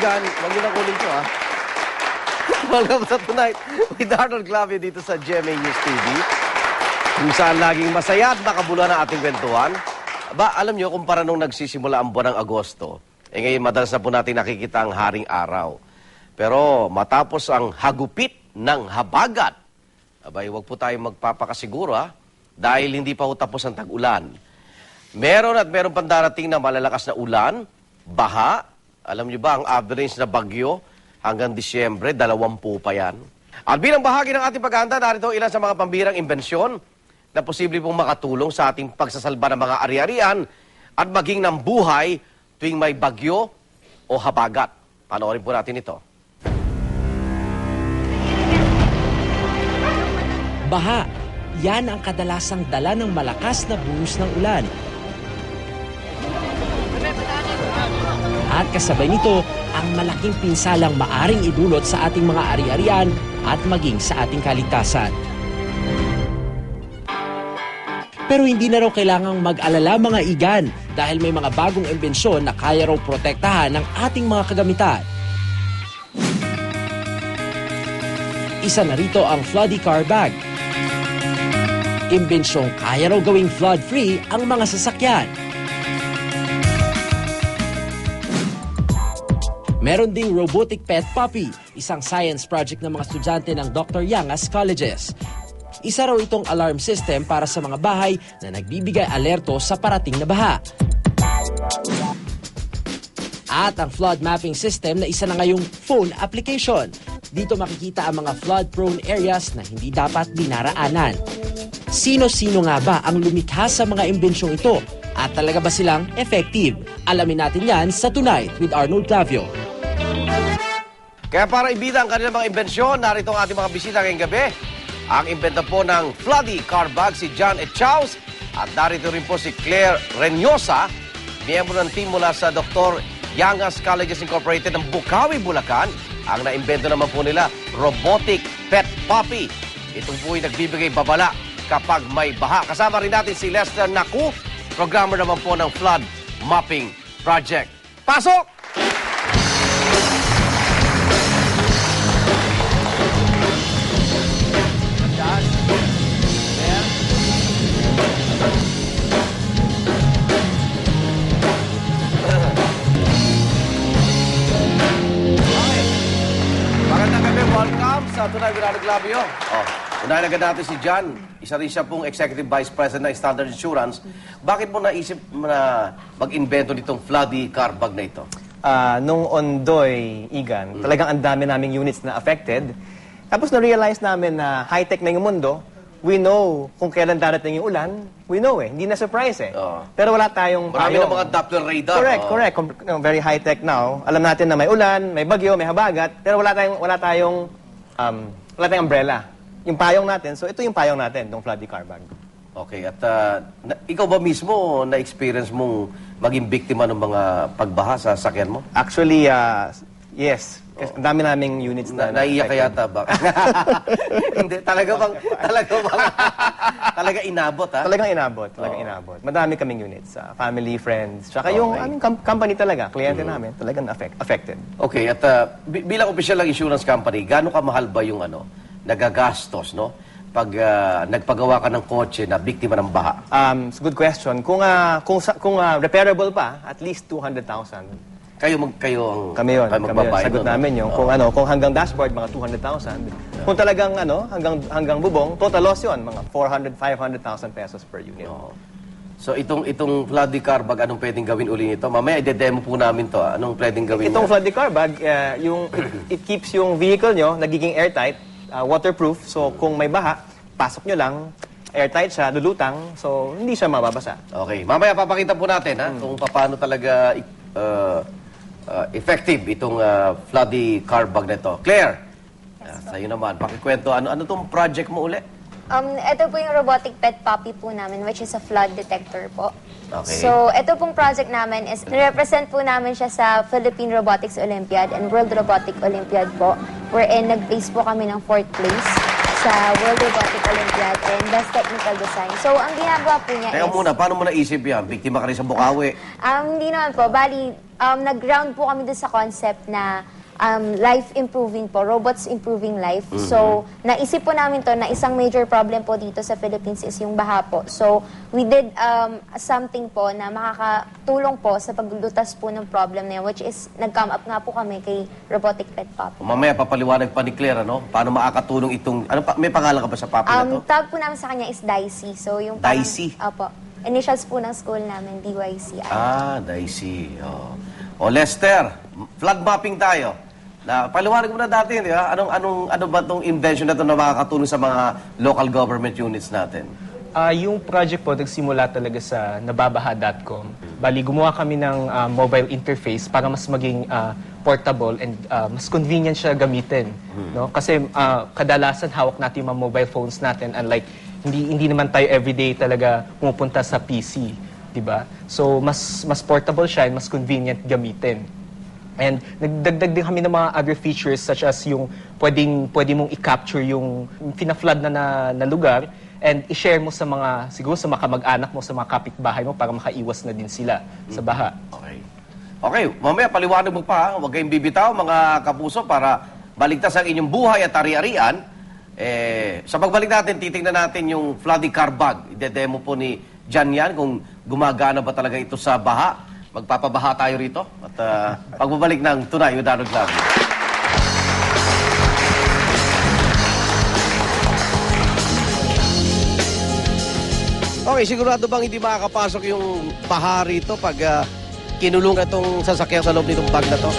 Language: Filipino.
igan, huwag niyo na kunin to, ha? Welcome sa Tonight with Arnold Clavio dito sa GMA News TV. Kung saan laging masaya at makabula ng ating kwentuhan. Ba, alam niyo, kumpara nung nagsisimula ang buwan ng Agosto, eh ngayon madalas na po natin nakikita ang haring araw. Pero matapos ang hagupit ng habagat, abay, huwag po tayong magpapakasiguro, ha? Dahil hindi pa ho tapos ang tag-ulan. Meron at meron pang darating na malalakas na ulan, baha. Alam niyo ba, ang average na bagyo hanggang Disyembre, dalawampu pa yan. At bilang bahagi ng ating paghahanda, narito ilan sa mga pambirang imbensyon na posible pong makatulong sa ating pagsasalba ng mga ari-arian at maging ng buhay tuwing may bagyo o habagat. Panoorin po natin ito. Baha. Yan ang kadalasang dala ng malakas na buhos ng ulan. At kasabay nito, ang malaking pinsalang maaring idulot sa ating mga ari-arian at maging sa ating kaligtasan. Pero hindi na raw kailangang mag-alala mga igan dahil may mga bagong imbensyon na kaya raw protektahan ng ating mga kagamitan. Isa na rito ang Floody Car Bag. Imbensyong kaya raw gawing flood-free ang mga sasakyan. Meron ding robotic pet puppy, isang science project ng mga estudyante ng Dr. Yangas Colleges. Isa raw itong alarm system para sa mga bahay na nagbibigay alerto sa parating na baha. At ang flood mapping system na isa na ngayong phone application. Dito makikita ang mga flood-prone areas na hindi dapat dinaraanan. Sino-sino nga ba ang lumikha sa mga imbensyong ito? At talaga ba silang effective? Alamin natin yan sa Tonight with Arnold Clavio. Kaya para ibida ang kanilang mga imbensyon, narito ang ating mga bisita ngayong gabi. Ang imbento po ng Floody Car Bag, si John Echaus. At narito rin po si Claire Renyosa, miyembro ng team mula sa Dr. Yangas Colleges Incorporated ng Bukawi, Bulacan. Ang naimbento naman po nila, Robotic Pet Puppy. Ito po ay nagbibigay babala kapag may baha. Kasama rin natin si Lester Naku, programmer naman po ng Flood Mapping Project. Pasok! Sa Tunay Arnold Clavio. Oh, unahin agad natin si John. Isa rin siya pong Executive Vice President ng Standard Insurance. Bakit mo naisip na mag-invento nitong floody car bag na ito? Ah, nung Ondoy, Igan, talagang ang dami naming units na affected. Tapos na-realize namin na high-tech na yung mundo. We know kung kailan darating yung ulan. We know eh. Hindi na surprise eh. Oo. Pero wala tayong Marami payong. ng mga Doppler radar. Correct, oh. correct. Com- no, very high-tech now. Alam natin na may ulan, may bagyo, may habagat. Pero wala tayong, wala tayong, um, wala tayong umbrella. Yung payong natin. So ito yung payong natin, ng floody car bag. Okay, at ah, na- ikaw ba mismo na-experience mong maging biktima ng mga pagbaha sa sakyan mo? Actually, ah, yes. Kasi ang dami naming units Na, na... naiyak ka yata ba? Hindi, talaga bang, talaga bang, talaga inabot ha? Talagang inabot, talagang inabot. Madami kaming units, sa family, friends, tsaka yung Okay. aming com- company talaga, kliyente namin, talagang affect, affected. Okay, at uh, bi- bilang opisyal ng insurance company, gaano kamahal ba yung ano, nagagastos, no? Pag uh, nagpagawa ka ng kotse na biktima ng baha. Um, it's a good question. Kung ah, kung sa- kung ah, repairable pa, at least 200,000. Kayo mag kayo ang Kami yun, kami yun. Sagot no? namin yung kung ano, kung hanggang dashboard mga 200,000. Kung talagang ano, hanggang hanggang bubong, total loss yun, mga 400, 500,000 pesos per unit. Oo. So itong itong floody car bag anong pwedeng gawin uli nito? Mamaya i-demo po namin to. ah. Anong pwedeng gawin? Itong niya? floody car bag, uh, yung, it, it keeps yung vehicle nyo nagiging airtight, uh, waterproof. So kung may baha, pasok nyo lang, airtight siya, lulutang, so hindi siya mababasa. Okay, mamaya papakita po natin ha kung paano talaga uh, uh, effective itong uh, floody car bag na ito. Claire, uh, sa'yo naman, pakikwento, ano, ano tong project mo uli? Um, ito po yung robotic pet puppy po namin, which is a flood detector po. Okay. So, ito pong project namin is, represent po namin siya sa Philippine Robotics Olympiad and World Robotic Olympiad po, wherein nag-place po kami ng fourth place. Sa World Robotic Olympiad and Best Technical Design. So, ang ginagawa po niya Teka is... muna, paano mo naisip yan? Biktima ka rin sa Bukawi. Um, hindi naman po. Bali, um, nag-ground po kami dun sa concept na um, life improving po, robots improving life. So, naisip po namin to na isang major problem po dito sa Philippines is yung baha po. So, we did um, something po na makakatulong po sa paglulutas po ng problem na yun, which is nag-come up nga po kami kay Robotic Pet Pop. Mamaya papaliwanag pa ni Claire, ano? Paano makakatulong itong... Ano pa, may pangalan ka ba sa papi na to? Um, tawag po namin sa kanya is Dicey. So, yung parang- Dicey? Opo. Initials po ng school namin, DYC. Ah, Daisy. Oh. O Lester, flood mapping tayo. Na, paliwanag mo na dati, di ba? Anong, anong, ano ba itong invention na ito na makakatulong sa mga local government units natin? Ah, yung project po nagsimula talaga sa nababaha.com. Bali, gumawa kami ng ah, mobile interface para mas maging ah, portable and ah, mas convenient siya gamitin. No? Kasi ah, kadalasan hawak natin yung mga mobile phones natin unlike hindi hindi naman tayo everyday talaga pumupunta sa PC, 'di ba? So mas mas portable siya and mas convenient gamitin. And nagdagdag din kami ng mga other features such as yung pwedeng, pwede mong i-capture yung fina-flood na, na, na lugar and i-share mo sa mga, siguro sa mga kamag-anak mo, sa mga kapitbahay mo para makaiwas na din sila sa baha. Okay. Okay, mamaya paliwanag mo pa, ha? huwag kayong bibitaw mga kapuso para baligtas ang inyong buhay at ari-arian. Eh, sa pagbalik natin, titingnan natin yung flooding car bag. Ide-demo po ni Jan yan kung gumagana ba talaga ito sa baha. Magpapabaha tayo rito. At ah, pagbabalik ng Tunay Donald Love. Okay, sigurado bang hindi makakapasok yung baha rito pag ah, kinulong itong sasakyan sa loob nitong bag na to?